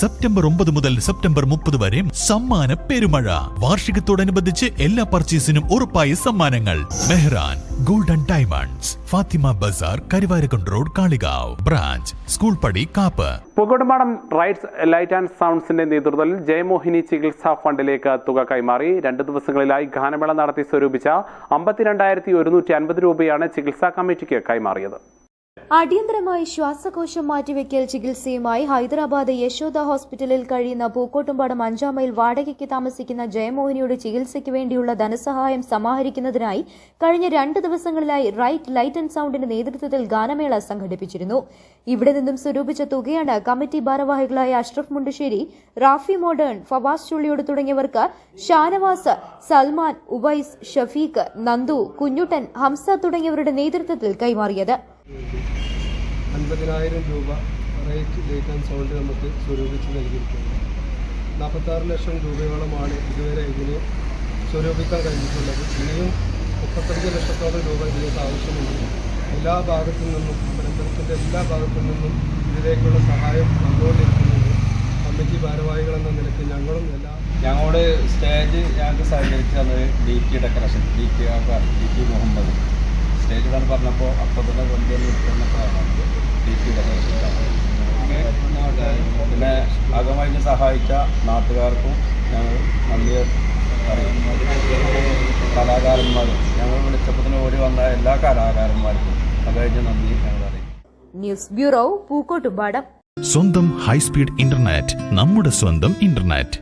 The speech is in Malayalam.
സെപ്റ്റംബർ ഒമ്പത് മുതൽ സെപ്റ്റംബർ മുപ്പത് വരെ സമ്മാന പെരുമഴ. വാർഷികത്തോടനുബന്ധിച്ച് എല്ലാ പർച്ചേസിനും ഉറപ്പായ സമ്മാനങ്ങൾ. Mehran golden diamonds Fathima Bazar Karuvarakundu road Kalikavu. Branch school പടി കാപ്പ്. പുകടുമാടം റൈറ്റ്സ് ലൈറ്റ് ആൻഡ് സൗണ്ട്സിന്റെ നേതൃത്വത്തിൽ ജയമോഹിനി ചികിത്സാ ഫണ്ടിലേക്ക് തുക കൈമാറി രണ്ട് ദിവസങ്ങളിലായി ഗാനമേള നടത്തി സ്വരൂപിച്ച അമ്പത്തിരണ്ടായിരത്തി ഒരുന്നൂറ്റി അൻപത് രൂപയാണ് ചികിത്സാ കമ്മിറ്റിക്ക് കൈമാറിയത്. അടിയന്തരമായി ശ്വാസകോശം മാറ്റിവെക്കൽ ചികിത്സയുമായി ഹൈദരാബാദ് യശോദ ഹോസ്പിറ്റലിൽ കഴിയുന്ന പൂക്കോട്ടുംപാടം അഞ്ചാം മൈൽ വാടകയ്ക്ക് താമസിക്കുന്ന ജയമോഹിനിയുടെ ചികിത്സയ്ക്ക് വേണ്ടിയുള്ള ധനസഹായം സമാഹരിക്കുന്നതിനായി കഴിഞ്ഞ രണ്ട് ദിവസങ്ങളിലായി റൈറ്റ് ലൈറ്റ് ആൻഡ് സൗണ്ടിന്റെ നേതൃത്വത്തിൽ ഗാനമേള സംഘടിപ്പിച്ചിരുന്നു. ഇവിടെ നിന്നും സ്വരൂപിച്ച തുകയാണ് കമ്മിറ്റി ഭാരവാഹികളായ അഷ്റഫ് മുണ്ടശ്ശേരി റാഫി മോഡേൺ ഫവാസ് ചുള്ളിയോട് തുടങ്ങിയവർക്ക് ഷാനവാസ് സൽമാൻ ഉബൈസ് ഷഫീഖ് നന്ദു കുഞ്ഞുട്ടൻ ഹംസ തുടങ്ങിയവരുടെ നേതൃത്വത്തിൽ കൈമാറിയത്. അൻപതിനായിരം രൂപ റേറ്റ് ലൈറ്റ് ആൻഡ് സൗണ്ട് നമുക്ക് സ്വരൂപിച്ച് നൽകിയിട്ടുണ്ട് നാൽപ്പത്താറ് ലക്ഷം രൂപയോളമാണ് ഇതുവരെ ഇതിന് സ്വരൂപിക്കാൻ കഴിഞ്ഞിട്ടുള്ളത്. ഇനിയും മുപ്പത്തഞ്ച് ലക്ഷത്തോളം രൂപ ഇതിലേക്ക് ആവശ്യമുണ്ട്. എല്ലാ ഭാഗത്തു നിന്നും അമ്പലത്തിന്റെ എല്ലാ ഭാഗത്തു നിന്നും ഇതിലേക്കുള്ള സഹായം വന്നുകൊണ്ടിരിക്കുന്നുണ്ട് കമ്മിറ്റി ഭാരവാഹികൾ എന്ന നിലയ്ക്ക് ഞങ്ങളും എല്ലാ ഞങ്ങളുടെ സ്റ്റേജ് ഞങ്ങൾക്ക് സഹകരിച്ചത് D T decoration D T D T Muhammad. Stage ഇടാൻ പറഞ്ഞപ്പോൾ അപ്പോൾ തന്നെ ഡി ടി ഡെക്കറേഷൻ പിന്നെ അകമഴിഞ്ഞ് സഹായിച്ച നാട്ടുകാർക്കും ഞങ്ങൾ നന്ദി കലാകാരന്മാരും ഞങ്ങൾ വിളിച്ചപ്പോൾ തന്നെ ഓടി വന്ന എല്ലാ കലാകാരന്മാർക്കും അകഴിഞ്ഞ് നന്ദി ഞങ്ങൾ അറിയും ന്യൂസ് ബ്യൂറോ പൂക്കോട്ടുപാടം. സ്വന്തം ഹൈസ്പീഡ് ഇന്റർനെറ്റ് നമ്മുടെ സ്വന്തം ഇന്റർനെറ്റ്.